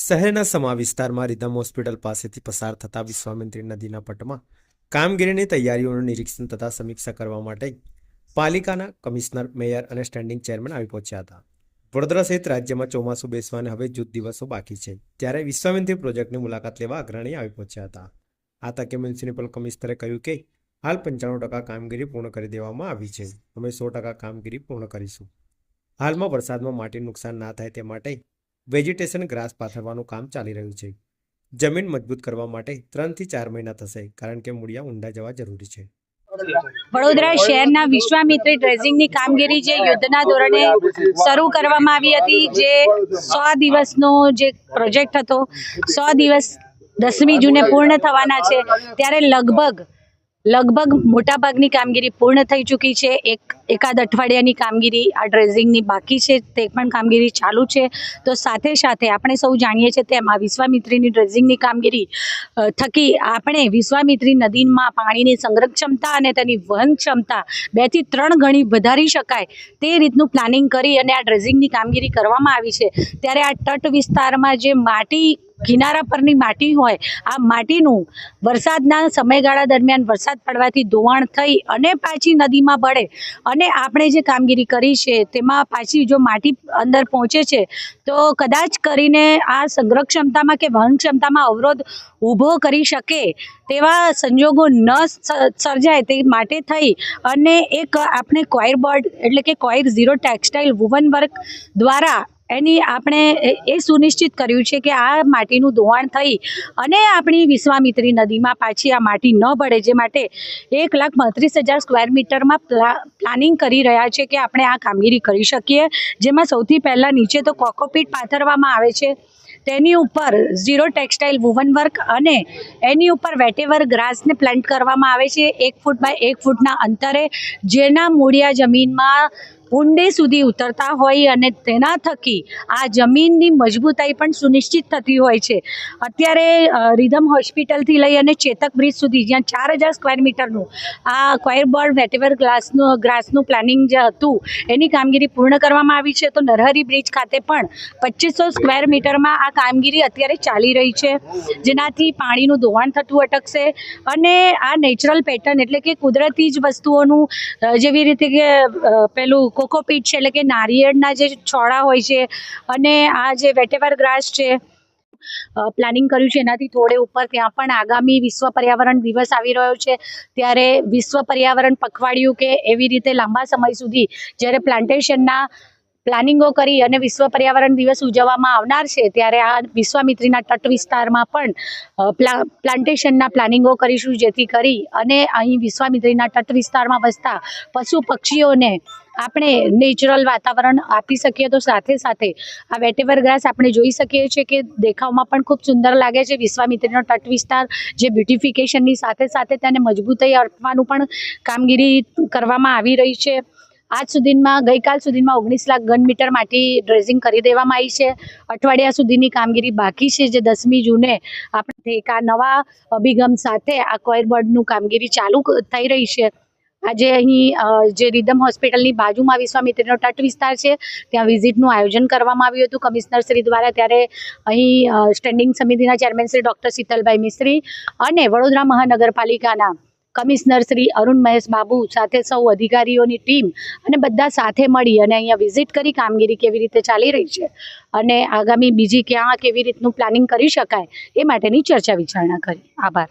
શહેરના સમા વિસ્તારમાં rhythm hospital પાસેથી પસાર થતા વિશ્વામિત્રી નદીના પટમાં કામગીરીની તૈયારીઓનું નિરીક્ષણ તથા સમીક્ષા કરવા માટે પાલિકાના કમિશનર, મેયર અને સ્ટેન્ડિંગ ચેરમેન આવી પહોંચ્યા હતા. વડોદરા સહિત રાજ્યમાં ચોમાસું બેસવાને હવે જૂથ દિવસો બાકી છે, ત્યારે વિશ્વામિત્રી પ્રોજેક્ટની મુલાકાત લેવા અગ્રણી આવી પહોંચ્યા હતા. આ તકે મ્યુનિસિપલ કમિશનરે કહ્યું કે, હાલ પંચાણું ટકા કામગીરી પૂર્ણ કરી દેવામાં આવી છે. અમે સો ટકા કામગીરી પૂર્ણ કરીશું. હાલમાં વરસાદમાં માટીનું નુકસાન ના થાય તે માટે વેજીટેશન ગ્રાસ પાથરવાનું કામ ચાલી રહ્યું છે. જમીન મજબૂત કરવા માટે ત્રણથી ચાર મહિના થશે, કારણ કે મૂળિયા ઊંડા જવા જરૂરી છે. વડોદરા શહેરના વિશ્વામિત્રી ડ્રેઝિંગની કામગીરી જે યુદ્ધના ધોરણે શરૂ કરવામાં આવી હતી, જે સો દિવસનો જે પ્રોજેક્ટ હતો, સો દિવસ દસમી જૂને પૂર્ણ થવાના છે, ત્યારે લગભગ લગભગ મોટાભાગની કામગીરી પૂર્ણ થઈ ચૂકી છે. એક, એકાદ અઠવાડિયાની કામગીરી આ ડ્રેઝિંગની બાકી છે. તે પણ કામગીરી ચાલુ છે. તો સાથે સાથે આપણે સૌ જાણીએ છીએ તેમ આ વિશ્વામિત્રીની ડ્રેઝિંગની કામગીરી થકી આપણે વિશ્વામિત્રી નદીમાં પાણીની સંગ્રહ ક્ષમતા અને તેની વહન ક્ષમતા બેથી ત્રણ ગણી વધારી શકાય તે રીતનું પ્લાનિંગ કરી અને આ ડ્રેઝિંગની કામગીરી કરવામાં આવી છે. ત્યારે આ તટ વિસ્તારમાં જે માટી કિનારા પરની માટી હોય, આ માટીનું વરસાદના સમયગાળા દરમિયાન વરસાદ પડવાથી ધોવાણ થઈ અને પાછી નદીમાં પડે. અને આપણે જે કામગીરી કરી છે, તેમાં પાછી જો માટી અંદર પહોંચે છે, તો કદાચ કરીને આ સંગ્રહ ક્ષમતામાં કે વહન ક્ષમતામાં અવરોધ ઊભો કરી શકે તેવા સંજોગો ન સર્જાય તે માટે થઈ. અને એક આપણે કોયર બોર્ડ એટલે કે coir zero textile woven work દ્વારા એની આપણે એ- સુનિશ્ચિત કર્યું છે કે આ માટીનું ધોવાણ થઈ અને આપણી વિશ્વામિત્રી નદીમાં પાછી આ માટી ન ભળે, જે માટે એક લાખ બત્રીસ હજાર સ્ક્વેર મીટરમાં પ્લા, પ્લાનિંગ કરી રહ્યા છે કે આપણે આ કામગીરી કરી શકીએ. જેમાં સૌથી પહેલાં નીચે તો કોકોપીટ પાથરવામાં આવે છે, તેની ઉપર ઝીરો ટેક્સટાઇલ વુવન વર્ક અને એની ઉપર વેટેવર ગ્રાસને પ્લાન્ટ કરવામાં આવે છે, એક ફૂટ બાય એક ફૂટના અંતરે, જેના મૂળિયા જમીનમાં ઊંડે સુધી ઉતરતા હોય અને તેના થકી આ જમીનની મજબૂતાઈ પણ સુનિશ્ચિત થતી હોય છે. અત્યારે રિધમ હોસ્પિટલથી લઈ અને ચેતક બ્રિજ સુધી જ્યાં ચાર હજાર સ્ક્વેર મીટરનું આ કોયરબર્ડ વેટેવર ગ્લાસનું, ગ્રાસનું પ્લાનિંગ જે હતું, એની કામગીરી પૂર્ણ કરવામાં આવી છે. તો નરહરી બ્રિજ ખાતે પણ પચીસો સ્ક્વેર મીટરમાં આ કામગીરી અત્યારે ચાલી રહી છે. જેનાથી પાણીનું ધોવાણ થતું અટકશે અને આ નેચરલ પેટર્ન એટલે કે કુદરતી જ વસ્તુઓનું જેવી રીતે કે પેલું કોકોપીટ છે, એટલે કે નારિયેળના જે છોડા હોય છે અને આ જે વેટેવર ગ્રાસ છે પ્લાનિંગ કર્યું છે, એનાથી થોડે ઉપર ત્યાં પણ આગામી વિશ્વ પર્યાવરણ દિવસ આવી રહ્યો છે. ત્યારે વિશ્વ પર્યાવરણ પખવાડિયું કે એવી રીતે લાંબા સમય સુધી જ્યારે પ્લાન્ટેશનના પ્લાનિંગો કરી અને વિશ્વ પર્યાવરણ દિવસ ઉજવવામાં આવનાર છે, ત્યારે આ વિશ્વામિત્રીના તટ વિસ્તારમાં પણ પ્લા, પ્લાન્ટેશનના પ્લાનિંગો કરીશું જેથી કરી અને અહીં વિશ્વામિત્રીના તટ વિસ્તારમાં વસતા પશુ પક્ષીઓને આપણે નેચરલ વાતાવરણ આપી શકીએ તો સાથે સાથે આ વેટેવર ગ્રાસ આપણે જોઈ શકીએ છીએ કે દેખાવમાં પણ ખૂબ સુંદર લાગે છે. વિશ્વામિત્રીનો તટ વિસ્તાર જે બ્યુટિફિકેશનની સાથે સાથે તેને મજબૂતાઈ આપવાનું પણ કામગીરી કરવામાં આવી રહી છે. આજ સુધીમાં, ગઈકાલ સુધીમાં ઓગણીસ લાખ ઘન મીટર માટી ડ્રેસિંગ કરી દેવામાં આવી છે. અઠવાડિયા સુધીની કામગીરી બાકી છે જે દસમી જૂને આપણે એક આ નવા અભિગમ સાથે આ કોયર બોર્ડનું કામગીરી ચાલુ થઈ રહી છે. આજે અહીં જે રીધમ હોસ્પિટલની બાજુમાં વિશ્વામિત્રીનો તટ વિસ્તાર છે, ત્યાં વિઝિટનું આયોજન કરવામાં આવ્યું હતું. કમિશનર શ્રી દ્વારા ત્યારે અહીં સ્ટેન્ડિંગ સમિતિના ચેરમેન શ્રી ડૉક્ટર શીતલભાઈ મિસ્ત્રી અને વડોદરા મહાનગરપાલિકાના કમિશનર શ્રી અરુણ મહેશ બાબુ સાથે સૌ અધિકારીઓની ટીમ અને બધા સાથે મળી અને અહીંયા વિઝિટ કરી કામગીરી કેવી રીતે ચાલી રહી છે અને આગામી બીજી ક્યાં કેવી રીતનું પ્લાનિંગ કરી શકાય એ માટેની ચર્ચા વિચારણા કરી. આભાર.